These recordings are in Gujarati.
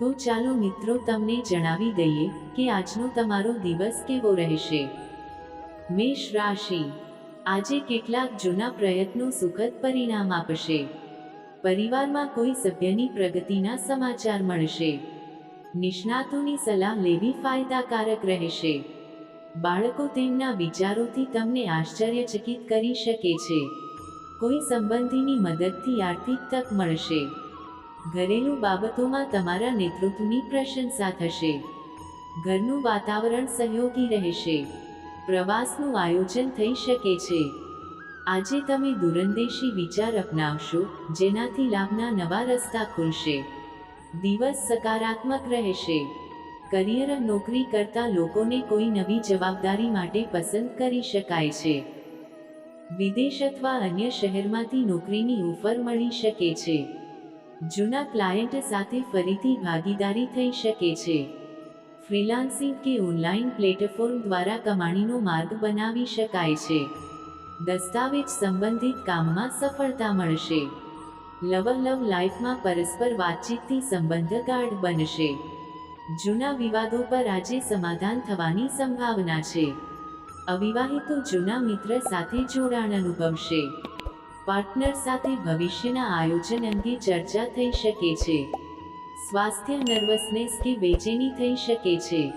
તો ચાલો મિત્રો તમને જણાવી દઈએ કે આજનો તમારો દિવસ કેવો રહેશે. મેષ રાશિ. આજે કેટલાક જૂના પ્રયત્નો સુખદ પરિણામ આપશે. પરિવારમાં કોઈ સભ્યની પ્રગતિના સમાચાર મળશે. નિષ્ણાતોની સલાહ લેવી ફાયદાકારક રહેશે. બાળકો તેમના વિચારોથી તમને આશ્ચર્યચકિત કરી શકે છે. કોઈ સંબંધીની મદદથી આર્થિક તક મળશે. ઘરેલું બાબતોમાં તમારા નેતૃત્વની પ્રશંસા થશે. ઘરનું વાતાવરણ સહયોગી રહેશે. પ્રવાસનું આયોજન થઈ શકે છે. આજે તમે દૂરંદેશી વિચાર અપનાવશો, જેનાથી લાભના નવા રસ્તા ખુલશે. દિવસ સકારાત્મક રહેશે. કરિયર નોકરી કરતા લોકોને કોઈ નવી જવાબદારી માટે પસંદ કરી શકાય છે. વિદેશ અથવા અન્ય શહેરમાંથી નોકરીની ઓફર મળી શકે છે. જૂના ક્લાયન્ટ સાથે ફરીથી ભાગીદારી થઈ શકે છે. ફ્રીલાન્સિંગ કે ઓનલાઈન પ્લેટફોર્મ દ્વારા કમાણીનો માર્ગ બનાવી શકાય છે. દસ્તાવેજ સંબંધિત કામમાં સફળતા મળશે. લવ લવ લાઈફમાં પરસ્પર વાતચીતથી સંબંધ ગાઢ બનશે. જૂના વિવાદો પર આજે સમાધાન થવાની સંભાવના છે. અવિવાહિતો જૂના મિત્ર સાથે જોડાણ અનુભવશે. પાર્ટનર સાથે ભવિષ્યના આયોજન અંગે ચર્ચા થઈ શકે છે. સ્વાસ્થ્ય નર્વસનેસ કે બેચેની થઈ શકે છે.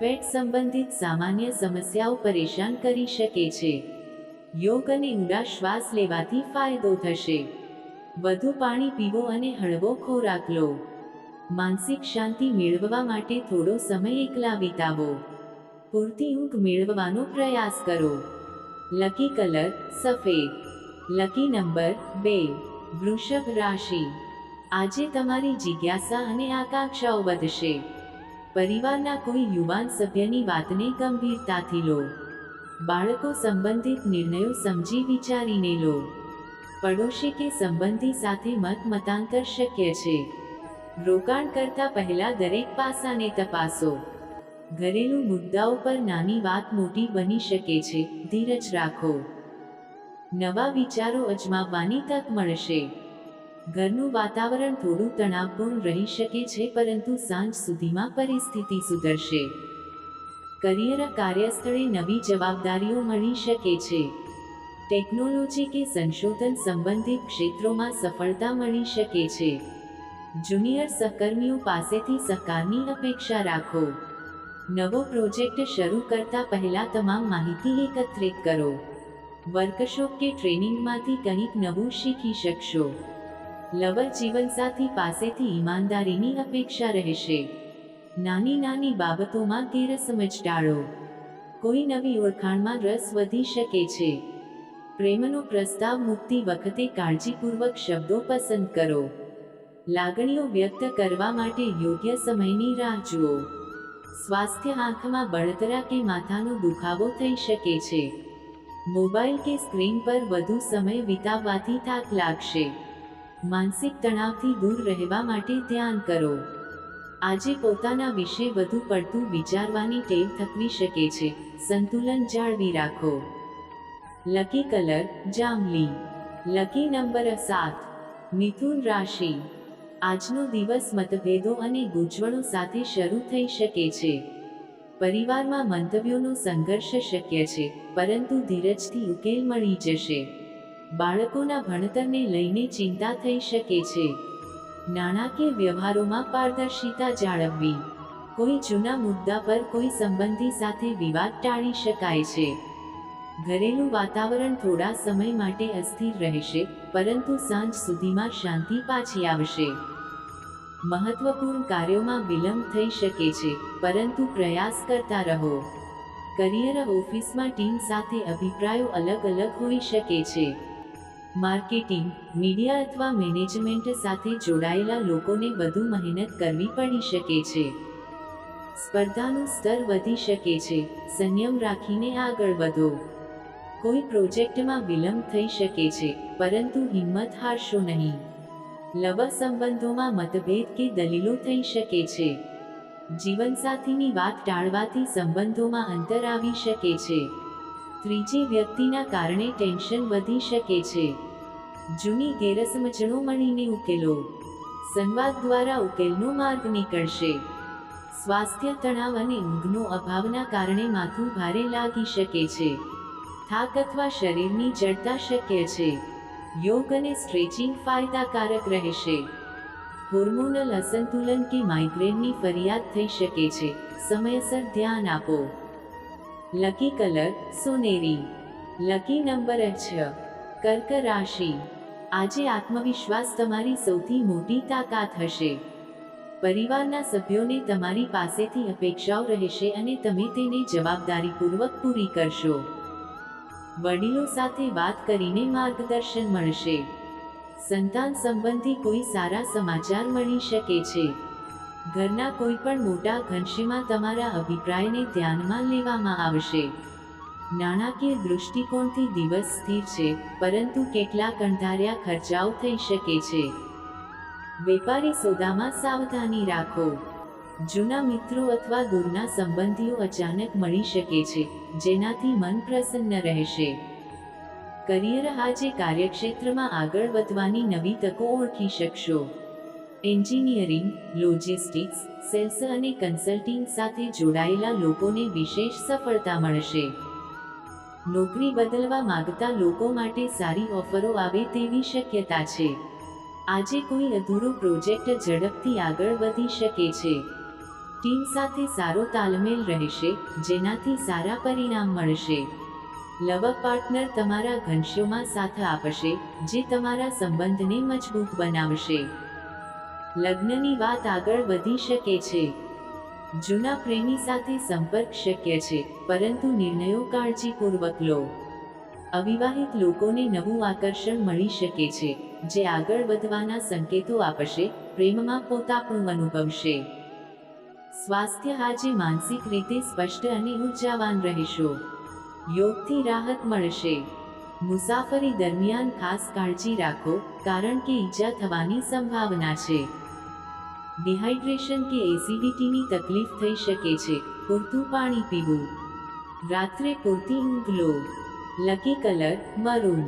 પેટ સંબંધિત સામાન્ય સમસ્યાઓ પરેશાન કરી શકે છે. યોગ અને ઊંડા શ્વાસ લેવાથી ફાયદો થશે. વધુ પાણી પીવો અને હળવો ખોરાક લો. માનસિક શાંતિ મેળવવા માટે થોડો સમય એકલા વિતાવો. પૂરતી ઊંઘ મેળવવાનો પ્રયાસ કરો. લકી કલર, સફેદ લકી નંબર બે, વૃષભ રાશિ. આજે તમારી જિજ્ઞાસા અને આકાંક્ષાઓ વધશે. પરિવારના કોઈ યુવાન સભ્યની વાતને ગંભીરતાથી લો. બાળકો સંબંધિત નિર્ણયો સમજી વિચારીને લો. પડોશી કે સંબંધી સાથે મત મતાંતર શક્ય છે. રોકાણ કરતા પહેલા દરેક પાસાને તપાસો. ઘરેલું મુદ્દાઓ પર નાની વાત મોટી બની શકે છે, ધીરજ રાખો. નવા વિચારો અજમાવવાની તક મળશે. ઘરનું વાતાવરણ થોડું તણાવપૂર્ણ રહી શકે છે, પરંતુ સાંજ સુધીમાં પરિસ્થિતિ સુધરશે. કરિયર કાર્યસ્થળે નવી જવાબદારીઓ મળી શકે છે. ટેકનોલોજી કે સંશોધન સંબંધિત ક્ષેત્રોમાં સફળતા મળી શકે છે. જુનિયર સહકર્મીઓ પાસેથી સહકારની અપેક્ષા રાખો. નવો પ્રોજેક્ટ શરૂ કરતા પહેલા તમામ માહિતી એકત્રિત કરો. વર્કશોપ કે ટ્રેનિંગમાંથી કંઈક નવું શીખી શકશો. લવર જીવનસાથી પાસેથી ઈમાનદારીની અપેક્ષા રહેશે. નાની નાની બાબતોમાં ગેરસમજ ટાળો. કોઈ નવી ઓળખાણમાં રસ વધી શકે છે. પ્રેમનો પ્રસ્તાવ મૂકતી વખતે કાળજીપૂર્વક શબ્દો પસંદ કરો. લાગણીઓ વ્યક્ત કરવા માટે યોગ્ય સમયની રાહ જુઓ. સ્વાસ્થ્ય આંખમાં બળતરા કે માથાનો દુખાવો થઈ શકે છે. મોબાઈલ કે સ્ક્રીન પર વધુ સમય વિતાવવાથી થાક લાગશે. માનસિક તણાવથી દૂર રહેવા માટે ધ્યાન કરો. આજે પોતાના વિશે વધુ પડતું વિચારવાની ટેવ થકવી શકે છે. સંતુલન જાળવી રાખો. લકી કલર જાંબલી લકી નંબર સાત. મિથુન રાશિ આજનો દિવસ મતભેદો અને ગૂંચવણો સાથે શરૂ થઈ શકે છે. પરિવારમાં મંતવ્યોનો સંઘર્ષ શક્ય છે, પરંતુ ધીરજથી ઉકેલ મળી જશે. બાળકોના ભણતરને લઈને ચિંતા થઈ શકે છે. નાણાકીય વ્યવહારોમાં પારદર્શિતા જાળવવી. કોઈ જૂના મુદ્દા પર કોઈ સંબંધી સાથે વિવાદ ટાળી શકાય છે. ઘરેલું વાતાવરણ થોડા સમય માટે અસ્થિર રહેશે, પરંતુ સાંજ સુધીમાં શાંતિ પાછી આવશે. મહત્વપૂર્ણ કાર્યોમાં વિલંબ થઈ શકે છે, પરંતુ પ્રયાસ કરતા રહો. કરિયર ઓફિસમાં ટીમ સાથે અભિપ્રાયો અલગ અલગ હોઈ શકે છે. માર્કેટિંગ, મીડિયા અથવા મેનેજમેન્ટ સાથે જોડાયેલા લોકોને વધુ મહેનત કરવી પડી શકે છે. સ્પર્ધાનું સ્તર વધી શકે છે, સંયમ રાખીને આગળ વધો. કોઈ પ્રોજેક્ટમાં વિલંબ થઈ શકે છે, પરંતુ હિંમત હારશો નહીં. લવ સંબંધોમાં મતભેદ કે દલીલો થઈ શકે છે. જીવનસાથીની વાત ટાળવાથી સંબંધોમાં અંતર આવી શકે છે. ત્રીજી વ્યક્તિના કારણે ટેન્શન વધી શકે છે. જૂની ગેરસમજણો મળીને ઉકેલો. સંવાદ દ્વારા ઉકેલનો માર્ગ નીકળશે. સ્વાસ્થ્ય તણાવ અને ઊંઘનો અભાવના કારણે માથું ભારે લાગી શકે છે. થાક અથવા શરીરની જડતા શક્ય છે. યોગ અને સ્ટ્રેચિંગ ફાયદાકારક રહેશે. હોર્મોનલ અસંતુલન કે માઇગ્રેનની ફરિયાદ થઈ શકે છે. સમયસર ધ્યાન આપો. લકી કલર, સોનેરી. લકી નંબર છ કર્ક રાશિ. આજે આત્મવિશ્વાસ તમારી સૌથી મોટી તાકાત હશે. પરિવારના સભ્યોને તમારી પાસેથી અપેક્ષાઓ રહેશે અને તમે તેને જવાબદારીપૂર્વક પૂરી કરશો. વડીલો સાથે વાત કરીને માર્ગદર્શન મળશે. સંતાન સંબંધી કોઈ સારા સમાચાર મળી શકે છે. ઘરના કોઈ પણ મોટા ઘનશીમાં તમારા અભિપ્રાયને ધ્યાનમાં લેવામાં આવશે. નાણાકીય દૃષ્ટિકોણથી દિવસ સ્થિર છે, પરંતુ કેટલાક અણધાર્યા ખર્ચાઓ થઈ શકે છે. વેપારી સોદામાં સાવધાની રાખો. જૂના મિત્રો અથવા દૂરના સંબંધીઓ અચાનક મળી શકે છે, જેનાથી મન પ્રસન્ન રહેશે. કરિયર આજે કાર્યક્ષેત્રમાં આગળ વધવાની નવી તકો ઓળખી શકશો. એન્જિનિયરિંગ, લોજિસ્ટિક્સ, સેલ્સ અને કન્સલ્ટિંગ સાથે જોડાયેલા લોકોને વિશેષ સફળતા મળશે. નોકરી બદલવા માંગતા લોકો માટે સારી ઓફરો આવે તેવી શક્યતા છે. આજે કોઈ અધૂરો પ્રોજેક્ટ ઝડપથી આગળ વધી શકે છે. ટીમ સાથે સારો તાલમેલ રહેશે, જેનાથી સારા પરિણામ મળશે. લવ પાર્ટનર તમારા ઘનશ્યોમાં સાથ આપશે, જે તમારા સંબંધને મજબૂત બનાવશે. લગ્નની વાત આગળ વધી શકે છે. જૂના પ્રેમી સાથે સંપર્ક શક્ય છે, પરંતુ નિર્ણયો કાળજીપૂર્વક લો. અવિવાહિત લોકોને નવું આકર્ષણ મળી શકે છે, જે આગળ વધવાના સંકેતો આપશે, પ્રેમમાં પોતાપણું અનુભવશે. સ્વાસ્થ્ય આજે માનસિક રીતે સ્પષ્ટ અને ઉર્જાવાન રહેશો. યોગથી રાહત મળશે. મુસાફરી દરમિયાન ખાસ કાળજી રાખો, કારણ કે ઈજા થવાની સંભાવના છે. ડિહાઇડ્રેશન કે એસિડિટીની તકલીફ થઈ શકે છે. પૂરતું પાણી પીવું. રાત્રે પૂરતી ઊંઘ લો. Lucky colour, maroon.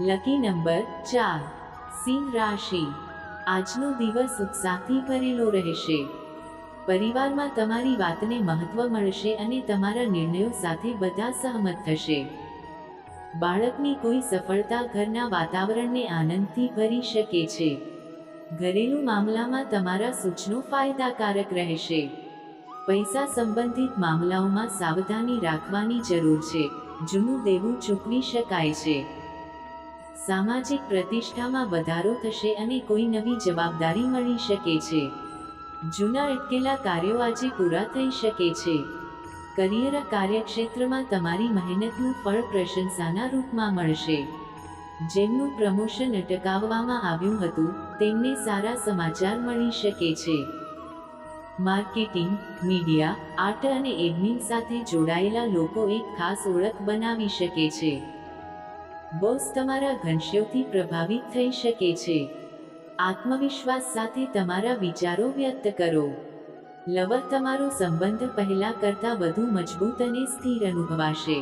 Lucky number, ચાર. સિંહ રાશિ. આજનો દિવસ ઉત્સાહથી ભરેલો રહેશે. પરિવારમાં તમારી વાતને મહત્વ મળશે અને તમારા નિર્ણયો સાથે બધા સહમત થશે. બાળકની કોઈ સફળતા ઘરના વાતાવરણને આનંદથી ભરી શકે છે. ઘરેલું મામલામાં તમારા સૂચનો ફાયદાકારક રહેશે. પૈસા સંબંધિત મામલાઓમાં સાવધાની રાખવાની જરૂર છે, જૂનું દેવું ચૂકવી શકાય છે. સામાજિક પ્રતિષ્ઠામાં વધારો થશે અને કોઈ નવી જવાબદારી મળી શકે છે. જૂના અટકેલા કાર્યો આજે પૂરા થઈ શકે છે. કરિયર કાર્યક્ષેત્રમાં તમારી મહેનતનું ફળ પ્રશંસાના રૂપમાં મળશે. જેમનું પ્રમોશન અટકાવવામાં આવ્યું હતું, તેમને સારા સમાચાર મળી શકે છે. માર્કેટિંગ, મીડિયા, આર્ટ અને એડમિન સાથે જોડાયેલા લોકો એક ખાસ ઓળખ બનાવી શકે છે. બોસ તમારા ઘનશ્યોથી પ્રભાવિત થઈ શકે છે. આત્મવિશ્વાસ સાથે તમારા વિચારો વ્યક્ત કરો. લવર તમારો સંબંધ પહેલા કરતાં વધુ મજબૂત અને સ્થિર અનુભવાશે.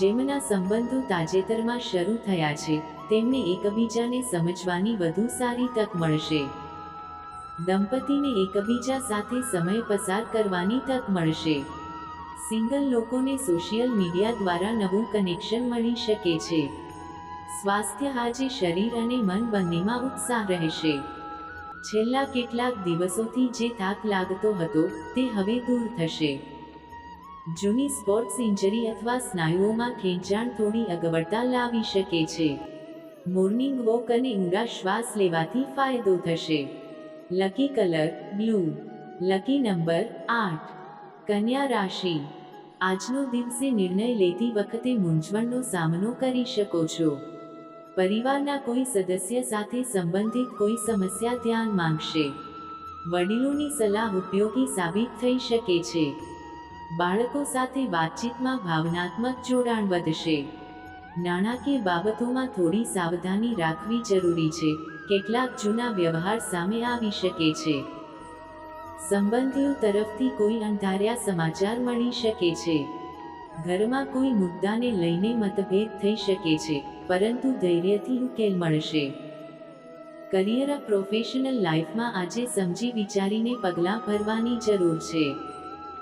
જેમના સંબંધો તાજેતરમાં શરૂ થયા છે, તેમને એકબીજાને સમજવાની વધુ સારી તક મળશે. દંપતીને એકબીજા સાથે સમય પસાર કરવાની તક મળશે. સિંગલ લોકોને સોશિયલ મીડિયા દ્વારા નવું કનેક્શન મળી શકે છે. સ્વાસ્થ્ય આજે શરીર અને મન બંનેમાં ઉત્સાહ રહેશે. છેલ્લા કેટલાક દિવસોથી જે થાક લાગતો હતો, તે હવે દૂર થશે. જૂની સ્પોર્ટ્સ ઇન્જરી અથવા સ્નાયુઓમાં ખેંચાણ થોડી અગવડતા લાવી શકે છે. મોર્નિંગ વોક અને ઊંડા શ્વાસ લેવાથી ફાયદો થશે. Lucky colour, blue. Lucky number, આઠ. કન્યા રાશિ. આજનો દિવસે નિર્ણય લેતી વખતે મૂંઝવણનો સામનો કરી શકો છો. પરિવારના કોઈ સદસ્ય સાથે સંબંધિત કોઈ સમસ્યા ધ્યાન માંગશે. વડીલોની સલાહ ઉપયોગી સાબિત થઈ શકે છે. બાળકો સાથે વાતચીતમાં ભાવનાત્મક જોડાણ વધશે. નાણાકીય બાબતોમાં થોડી સાવધાની રાખવી જરૂરી છે. કેટલાક જૂના વ્યવહાર સામે આવી શકે છે. સંબંધીઓ તરફથી કોઈ અંધાર્યા સમાચાર મળી શકે છે. ઘરમાં કોઈ મુદ્દાને લઈને મતભેદ થઈ શકે છે, પરંતુ ધૈર્યથી ઉકેલ મળશે. કરિયર પ્રોફેશનલ લાઈફમાં આજે સમજી વિચારીને પગલાં ભરવાની જરૂર છે.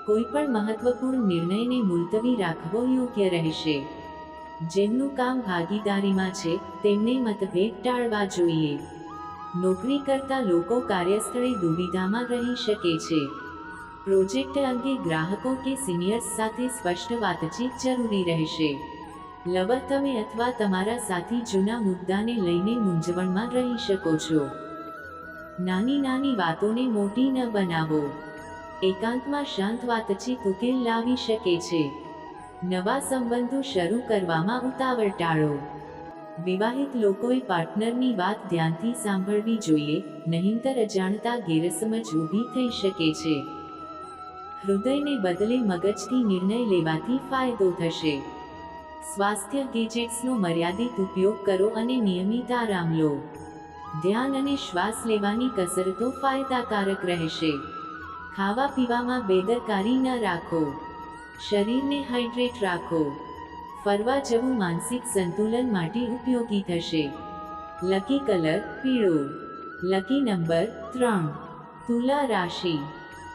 કોઈપણ મહત્વપૂર્ણ નિર્ણયને મુલતવી રાખવો યોગ્ય રહેશે. જેમનું કામ ભાગીદારીમાં છે, તેમને મતભેદ ટાળવા જોઈએ. નોકરી કરતા લોકો કાર્યસ્થળે દુવિધામાં રહી શકે છે. પ્રોજેક્ટ અંગે ગ્રાહકો કે સિનિયર્સ સાથે સ્પષ્ટ વાતચીત જરૂરી રહેશે. લવર તમે અથવા તમારા સાથી જૂના મુદ્દાને લઈને મૂંઝવણમાં રહી શકો છો. નાની નાની વાતોને મોટી ન બનાવો. એકાંતમાં શાંત વાતચીત ઉકેલ લાવી શકે છે. નવા સંબંધો શરૂ કરવામાં ઉતાવળ ટાળો. વિવાહિત લોકોએ પાર્ટનરની વાત ધ્યાનથી સાંભળવી જોઈએ, નહીંતર અજાણતા ગેરસમજ ઊભી થઈ શકે છે. હૃદયને બદલે મગજથી નિર્ણય લેવાથી ફાયદો થશે. સ્વાસ્થ્ય ગેજેટ્સનો મર્યાદિત ઉપયોગ કરો અને નિયમિત આરામ લો. ધ્યાન અને શ્વાસ લેવાની કસરતો ફાયદાકારક રહેશે. ખાવા પીવામાં બેદરકારી ન રાખો. શરીરને હાઇડ્રેટ રાખો. ફરવા જવું માનસિક સંતુલન માટે ઉપયોગી થશે. લકી કલર, પીળો. લકી નંબર, ત્રણ. તુલા રાશિ.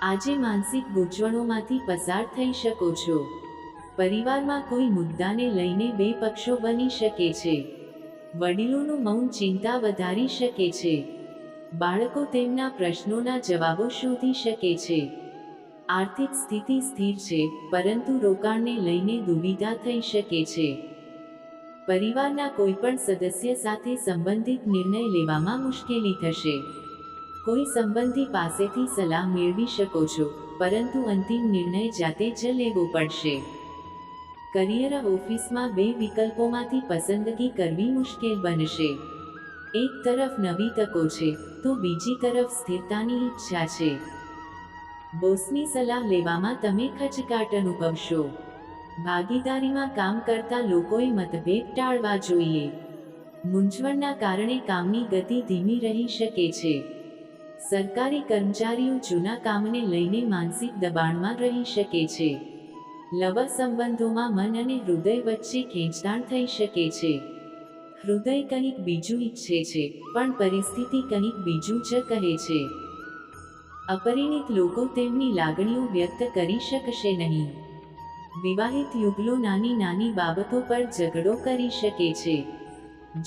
આજે માનસિક ગૂંચવણોમાંથી પસાર થઈ શકો છો. પરિવારમાં કોઈ મુદ્દાને લઈને બે પક્ષો બની શકે છે. વડીલોનું મૌન ચિંતા વધારી શકે છે. બાળકો તેમના પ્રશ્નોના જવાબો શોધી શકે છે. આર્થિક સ્થિતિ સ્થિર છે, પરંતુ રોકાણને લઈને દુવિધા થઈ શકે છે. પરિવારના કોઈપણ સદસ્ય સાથે સંબંધિત નિર્ણય લેવામાં મુશ્કેલી થશે. કોઈ સંબંધી પાસેથી સલાહ મેળવી શકો છો, પરંતુ અંતિમ નિર્ણય જાતે જ લેવો પડશે. કરિયર ઓફિસમાં બે વિકલ્પોમાંથી પસંદગી કરવી મુશ્કેલ બનશે. એક તરફ નવી તકો છે, તો બીજી તરફ સ્થિરતાની ઈચ્છા છે. બોસની સલાહ લેવામાં તમે ખચકાટ અનુભવશો. ભાગીદારીમાં કામ કરતા લોકોએ મતભેદ ટાળવા જોઈએ. મૂંઝવણના કારણે કામની ગતિ ધીમી રહી શકે છે. સરકારી કર્મચારીઓ જૂના કામને લઈને માનસિક દબાણમાં રહી શકે છે. લવ સંબંધોમાં મન અને હૃદય વચ્ચે ખેંચતાણ થઈ શકે છે. હૃદય કંઈક બીજું ઈચ્છે છે, પણ પરિસ્થિતિ કંઈક બીજું જ કહે છે. અપરિણિત લોકો તેમની લાગણીઓ વ્યક્ત કરી શકશે નહીં. વિવાહિત યુગલો નાની નાની બાબતો પર ઝઘડો કરી શકે છે.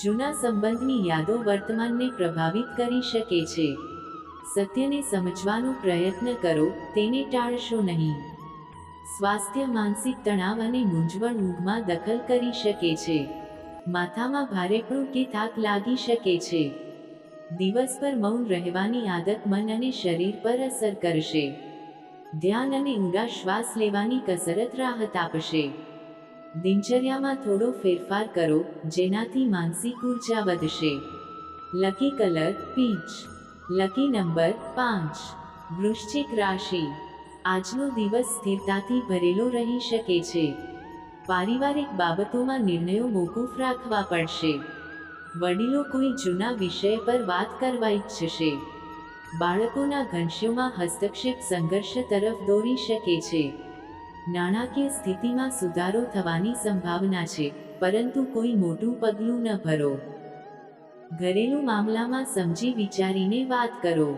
જૂના સંબંધની યાદો વર્તમાનને પ્રભાવિત કરી શકે છે. સત્યને સમજવાનો પ્રયત્ન કરો, તેને ટાળશો નહીં. સ્વાસ્થ્ય માનસિક તણાવ અને મૂંઝવણ ઊંઘમાં દખલ કરી શકે છે. માથામાં ભારેપણું કે થાક લાગી શકે છે. દિવસભર મૌન રહેવાની આદત મન અને શરીર પર અસર કરશે. ધ્યાન અને ઊંડા શ્વાસ લેવાની કસરત રાહત આપશે. દિનચર્યામાં થોડો ફેરફાર કરો, જેનાથી માનસિક ઊર્જા વધશે. Lucky colour, peach. Lucky number પાંચ. વૃશ્ચિક રાશિ. આજનો દિવસ સ્થિરતાથી ભરેલો રહી શકે છે. પારિવારિક બાબતોમાં નિર્ણયો મોકૂફ રાખવા પડશે. વડીલો કોઈ જૂના વિષય પર વાત કરવા ઈચ્છશે. બાળકોના ઘનશ્યોમાં હસ્તક્ષેપ સંઘર્ષ તરફ દોરી શકે છે. નાણાકીય સ્થિતિમાં સુધારો થવાની સંભાવના છે, પરંતુ કોઈ મોટું પગલું ન ભરો. ઘરેલું મામલામાં સમજી વિચારીને વાત કરો.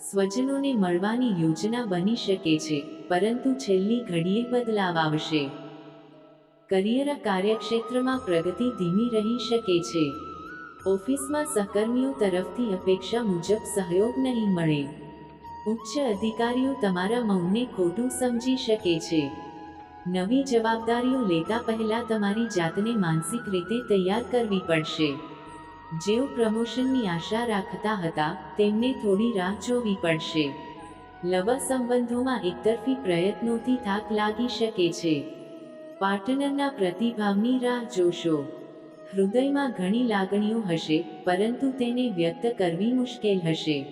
સ્વજનોને મળવાની યોજના બની શકે છે, પરંતુ છેલ્લી ઘડીએ બદલાવ આવશે. કરિયર કાર્યક્ષેત્રમાં પ્રગતિ ધીમી રહી શકે છે. ઓફિસમાં સહકર્મીઓ તરફથી અપેક્ષા મુજબ સહયોગ નહીં મળે. ઉચ્ચ અધિકારીઓ તમારા મૌનને ખોટું સમજી શકે છે. નવી જવાબદારીઓ લેતા પહેલા તમારી જાતને માનસિક રીતે તૈયાર કરવી પડશે. જેઓ પ્રમોશનની આશા રાખતા હતા, તેમને થોડી રાહ જોવી પડશે. લવ સંબંધોમાં એકતરફી પ્રયત્નોથી થાક લાગી શકે છે. પાર્ટનરના પ્રતિભાવની રાહ જોશો. હૃદયમાં ઘણી લાગણીઓ હશે, પરંતુ તેને વ્યક્ત કરવી મુશ્કેલ હશે.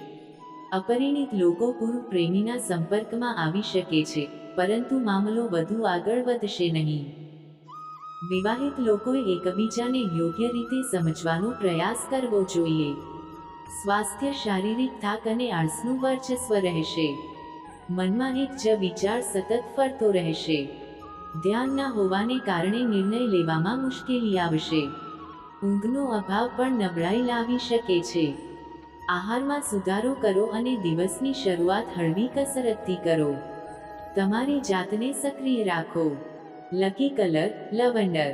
અપરિણિત લોકો પૂર્વ પ્રેમીના સંપર્કમાં આવી શકે છે, પરંતુ મામલો વધુ આગળ વધશે નહીં. વિવાહિત લોકોએ એકબીજાને યોગ્ય રીતે સમજવાનો પ્રયાસ કરવો જોઈએ. સ્વાસ્થ્ય, શારીરિક થાક અને આળસનું વર્ચસ્વ રહેશે. મનમાં એક જ વિચાર સતત ફરતો રહેશે. ધ્યાન ના હોવાને કારણે નિર્ણય લેવામાં મુશ્કેલી આવશે. ઊંઘનો અભાવ પણ નબળાઈ લાવી શકે છે. આહારમાં સુધારો કરો અને દિવસની શરૂઆત હળવી કસરતથી કરો. તમારી જાતને સક્રિય રાખો. Lucky colour lavender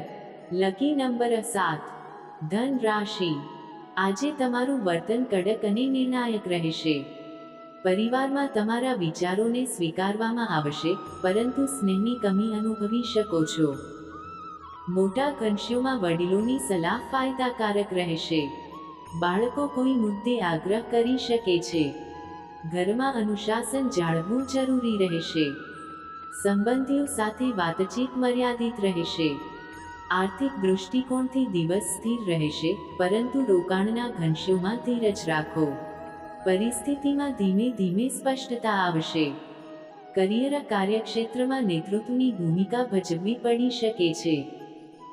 lucky number સાત ધન રાશિ આજે તમારું વર્તન કડક અને નિર્ણાયક રહેશે. પરિવારમાં તમારા વિચારોને સ્વીકારવામાં આવશે, પરંતુ સ્નેહની કમી અનુભવી શકો છો. મોટા કંશીઓમાં વડીલોની સલાહ ફાયદાકારક રહેશે. બાળકો કોઈ મુદ્દે આગ્રહ કરી શકે છે. ઘરમાં અનુશાસન જાળવવું જરૂરી રહેશે. સંબંધીઓ સાથે વાતચીત મર્યાદિત રહેશે. આર્થિક દૃષ્ટિકોણથી દિવસ સ્થિર રહેશે, પરંતુ રોકાણના ઘંશોમાં ધીરજ રાખો. પરિસ્થિતિમાં ધીમે ધીમે સ્પષ્ટતા આવશે. કરિયર કાર્યક્ષેત્રમાં નેતૃત્વની ભૂમિકા ભજવવી પડી શકે છે.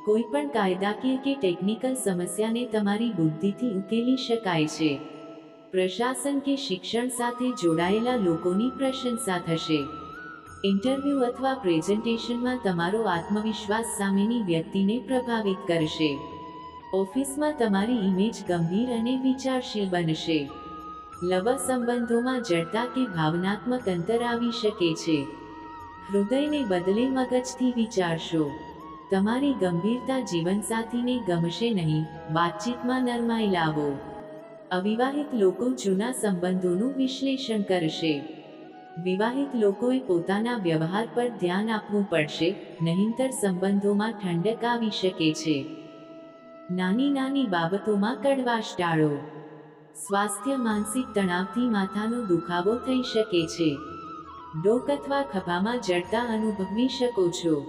કોઈ પણ કાયદાકીય કે ટેકનિકલ સમસ્યાને તમારી બુદ્ધિથી ઉકેલી શકાય છે. પ્રશાસન કે શિક્ષણ સાથે જોડાયેલા લોકોની પ્રશંસા થશે. ઇન્ટરવ્યૂ અથવા પ્રેઝન્ટેશનમાં તમારો આત્મવિશ્વાસ સામેની વ્યક્તિને પ્રભાવિત કરશે. ઓફિસમાં તમારી ઇમેજ ગંભીર અને વિચારશીલ બનશે. લવ સંબંધોમાં જડતા કે ભાવનાત્મક અંતર આવી શકે છે. હૃદયને બદલે મગજથી વિચારશો. તમારી ગંભીરતા જીવનસાથીને ગમશે નહીં. વાતચીતમાં નરમાઈ લાવો. અવિવાહિત લોકો જૂના સંબંધોનું વિશ્લેષણ કરશે. વિવાહિત લોકોએ પોતાના વ્યવહાર પર ધ્યાન આપવું પડશે, નહીંતર સંબંધોમાં ઠંડક આવી શકે છે. નાની નાની બાબતોમાં કડવાશ ટાળો. સ્વાસ્થ્ય માનસિક તણાવથી માથાનો દુખાવો થઈ શકે છે. ડોક અથવા ખભામાં જડતા અનુભવી શકો છો.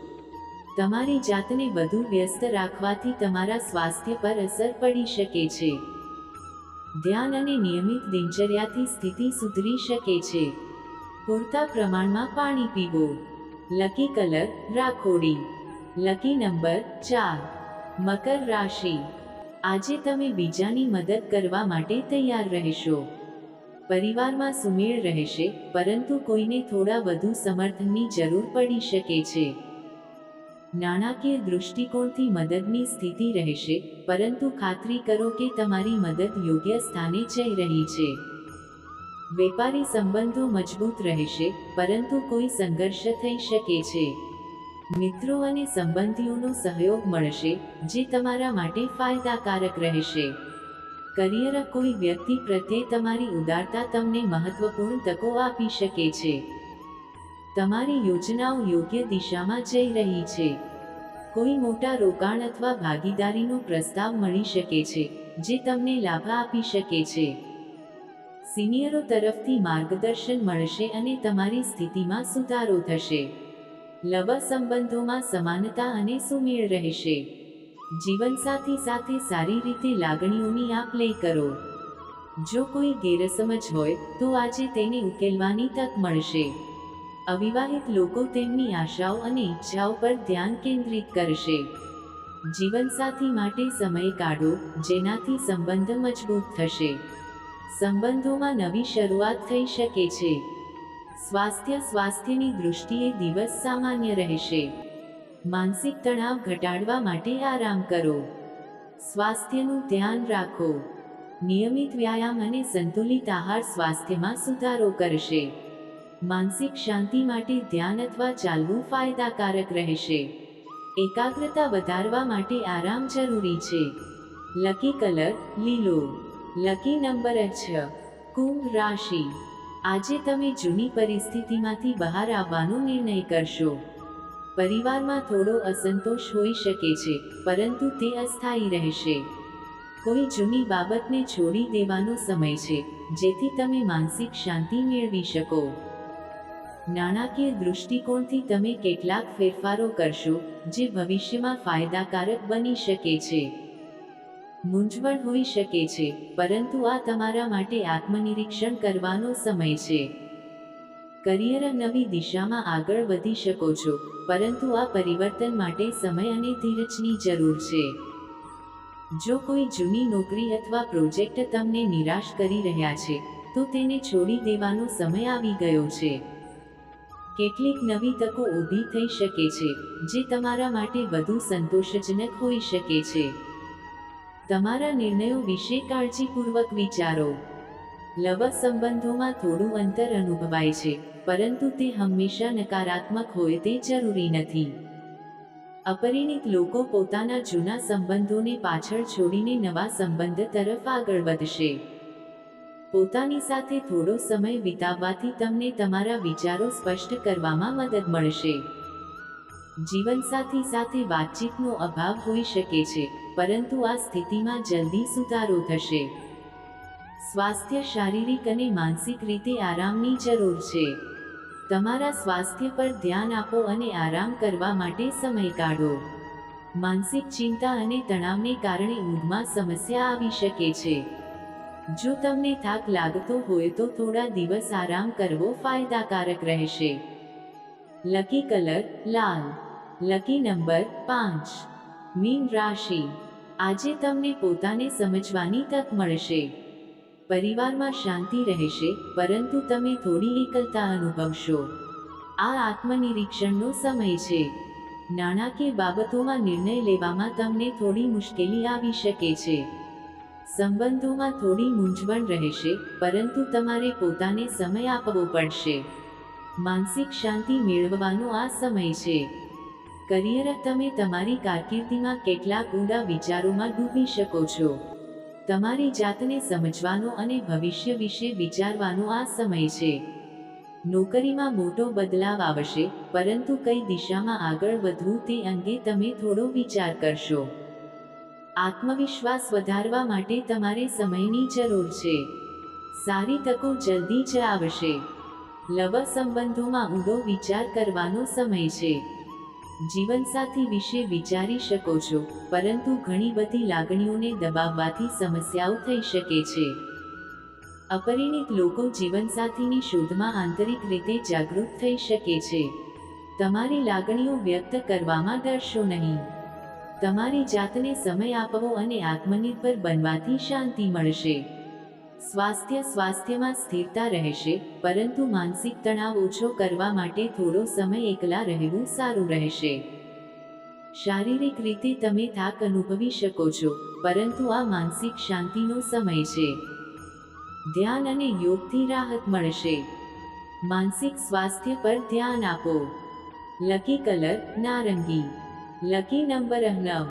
તમારી જાતને વધુ વ્યસ્ત રાખવાથી તમારા સ્વાસ્થ્ય પર અસર પડી શકે છે. ધ્યાન અને નિયમિત દિનચર્યાથી સ્થિતિ સુધરી શકે છે. પૂરતા પ્રમાણમાં પાણી પીવો. લકી કલર રાખોડી. લકી નંબર ચાર. મકર રાશિ. આજે તમે બીજાની મદદ કરવા માટે તૈયાર રહેશો. પરિવારમાં સુમેળ રહેશે, પરંતુ કોઈને થોડા વધુ સમર્થનની જરૂર પડી શકે છે. નાણાકીય દૃષ્ટિકોણથી મદદની સ્થિતિ રહેશે, પરંતુ ખાતરી કરો કે તમારી મદદ યોગ્ય સ્થાને જઈ રહી છે. વેપારી સંબંધો મજબૂત રહેશે, પરંતુ કોઈ સંઘર્ષ થઈ શકે છે. મિત્રો અને સંબંધીઓનો સહયોગ મળશે, જે તમારા માટે ફાયદાકારક રહેશે. કરિયર કોઈ વ્યક્તિ પ્રત્યે તમારી ઉદારતા તમને મહત્વપૂર્ણ તકો આપી શકે છે. તમારી યોજનાઓ યોગ્ય દિશામાં જઈ રહી છે. કોઈ મોટા રોકાણ અથવા ભાગીદારીનો પ્રસ્તાવ મળી શકે છે, જે તમને લાભ આપી શકે છે. સિનિયરો તરફથી માર્ગદર્શન મળશે અને તમારી સ્થિતિમાં સુધારો થશે. લવ સંબંધોમાં સમાનતા અને સુમેળ રહેશે. જીવનસાથી સાથે સારી રીતે લાગણીઓની આપ લે કરો. જો કોઈ ગેરસમજ હોય, તો આજે તેને ઉકેલવાની તક મળશે. અવિવાહિત લોકો તેમની આશાઓ અને ઈચ્છાઓ પર ધ્યાન કેન્દ્રિત કરશે. જીવનસાથી માટે સમય કાઢો, જેનાથી સંબંધ મજબૂત થશે. સંબંધોમાં નવી શરૂઆત થઈ શકે છે. સ્વાસ્થ્ય સ્વાસ્થ્યની દૃષ્ટિએ દિવસ સામાન્ય રહેશે. માનસિક તણાવ ઘટાડવા માટે આરામ કરો. સ્વાસ્થ્યનું ધ્યાન રાખો. નિયમિત વ્યાયામ અને સંતુલિત આહાર સ્વાસ્થ્યમાં સુધારો કરશે. માનસિક શાંતિ માટે ધ્યાન અથવા ચાલવું ફાયદાકારક રહેશે. એકાગ્રતા વધારવા માટે આરામ જરૂરી છે. લકી કલર, લીલો. લકી નંબર છ, કુંભ રાશિ. આજે તમે જૂની પરિસ્થિતિમાંથી બહાર આવવાનો નિર્ણય કરશો. પરિવારમાં થોડો અસંતોષ હોઈ શકે છે, પરંતુ તે અસ્થાયી રહેશે. કોઈ જૂની બાબતને છોડી દેવાનો સમય છે, જેથી તમે માનસિક શાંતિ મેળવી શકો. નાણાકીય દૃષ્ટિકોણથી તમે કેટલાક ફેરફારો કરશો, જે ભવિષ્યમાં ફાયદાકારક બની શકે છે. મૂંઝવણ હોઈ શકે છે, પરંતુ આ તમારા માટે આત્મનિરીક્ષણ કરવાનો સમય છે. કરિયર નવી દિશામાં આગળ વધી શકો છો, પરંતુ આ પરિવર્તન માટે સમય અને ધીરજની જરૂર છે. જો કોઈ જૂની નોકરી અથવા પ્રોજેક્ટ તમને નિરાશ કરી રહ્યા છે, તો તેને છોડી દેવાનો સમય આવી ગયો છે. કેટલીક નવી તકો ઊભી થઈ શકે છે, જે તમારા માટે વધુ સંતોષજનક હોઈ શકે છે. તમારા નિર્ણયો વિશે કાળજીપૂર્વક વિચારો. લવ સંબંધોમાં થોડું અંતર અનુભવાય છે, પરંતુ તે હંમેશા નકારાત્મક હોય તે જરૂરી નથી. અપરિણિત લોકો પોતાના જૂના સંબંધોને પાછળ છોડીને નવા સંબંધ તરફ આગળ વધશે. પોતાની સાથે થોડો સમય વિતાવવાથી તમને તમારા વિચારો સ્પષ્ટ કરવામાં મદદ મળશે. જીવનસાથી સાથે વાતચીતનો અભાવ હોઈ શકે છે, પરંતુ આ સ્થિતિમાં જલ્દી સુધારો થશે. સ્વાસ્થ્ય શારીરિક અને માનસિક રીતે આરામની જરૂર છે. તમારા સ્વાસ્થ્ય પર ધ્યાન આપો અને આરામ કરવા માટે સમય કાઢો. માનસિક ચિંતા અને તણાવને કારણે ઊંઘમાં સમસ્યા આવી શકે છે. જો તમને થાક લાગતો હોય તો થોડા દિવસ આરામ કરવો ફાયદાકારક રહેશે. લકી કલર લાલ. લકી નંબર પાંચ. મીન રાશિ. આજે તમને પોતાને સમજવાની તક મળશે. પરિવારમાં શાંતિ રહેશે, પરંતુ તમે થોડી એકલતા અનુભવશો. આ આત્મનિરીક્ષણનો સમય છે. નાણાકીય બાબતોમાં નિર્ણય લેવામાં તમને થોડી મુશ્કેલી આવી શકે છે. સંબંધોમાં થોડી મૂંઝવણ રહેશે, પરંતુ તમારે પોતાને સમય આપવો પડશે. માનસિક શાંતિ મેળવવાનો આ સમય છે. કરિયર તમે તમારી કારકિર્દીમાં કેટલાક ઊંડા વિચારોમાં ડૂબી શકો છો. તમારી જાતને સમજવાનો અને ભવિષ્ય વિશે વિચારવાનો આ સમય છે. નોકરીમાં મોટો બદલાવ આવશે, પરંતુ કઈ દિશામાં આગળ વધવું તે અંગે તમે થોડો વિચાર કરશો. આત્મવિશ્વાસ વધારવા માટે તમારે સમયની જરૂર છે. સારી તકો જલ્દી જ આવશે. લવ સંબંધોમાં ઊંડો વિચાર કરવાનો સમય છે. જીવનસાથી વિશે વિચારી શકો છો, પરંતુ ઘણી બધી લાગણીઓને દબાવવાથી સમસ્યાઓ થઈ શકે છે. અપરિણિત લોકો જીવનસાથીની શોધમાં આંતરિક રીતે જાગૃત થઈ શકે છે. તમારી લાગણીઓ વ્યક્ત કરવામાં ડરશો નહીં. તમારી જાતને સમય આપવો અને આત્મનિર્ભર બનવાથી શાંતિ મળશે. સ્વાસ્થ્ય સ્વાસ્થ્યમાં સ્થિરતા રહેશે, પરંતુ માનસિક તણાવ ઓછો કરવા માટે થોડો સમય એકલા રહેવું સારું રહેશે. શારીરિક રીતે તમે થાક અનુભવી શકો છો, પરંતુ આ માનસિક શાંતિનો સમય છે. ધ્યાન અને યોગથી રાહત મળશે. માનસિક સ્વાસ્થ્ય પર ધ્યાન આપો. લકી કલર, નારંગી. લકી નંબર નવ